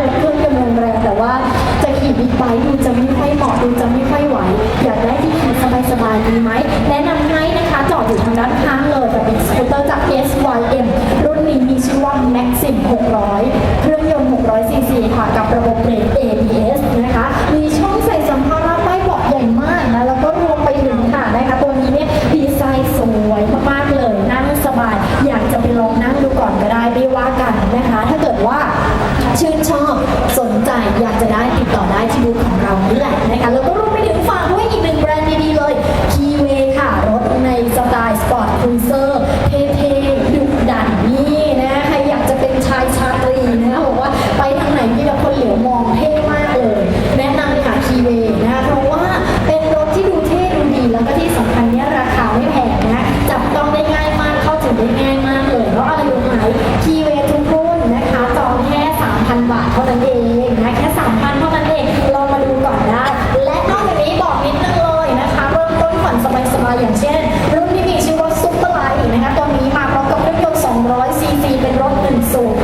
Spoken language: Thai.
รถเครื่องกำลังแรงแต่ว่าจะขี่บิ๊กไบค์ดูจะไม่ค่อยเหมาะดูจะไม่ค่อยไหวอยากได้ที่ขี่สบายๆดีไหมแนะนำให้นะคะจอดอยู่ทางด้านข้างเลยแต่เป็นสกูตเตอร์จาก SYM รุ่น ได้ง่ายมากเลยเพราะอะไรรู้ไหมคีเวทุกรุ่นนะคะจองแค่ 3,000 บาทเท่านั้นเองนะแค่ 3,000 เท่านั้นเองลองมาดูก่อนได้ และนอกจากนี้บอกนิดนึงเลยนะคะเริ่มต้นผ่อนสบายๆอย่างเช่น รุ่นที่มีชื่อว่าซุปเปอร์ไลท์นะคะตัวนี้มาพร้อมกับเครื่องยนต์200ซีซีเป็นรถหนึ่งสูบ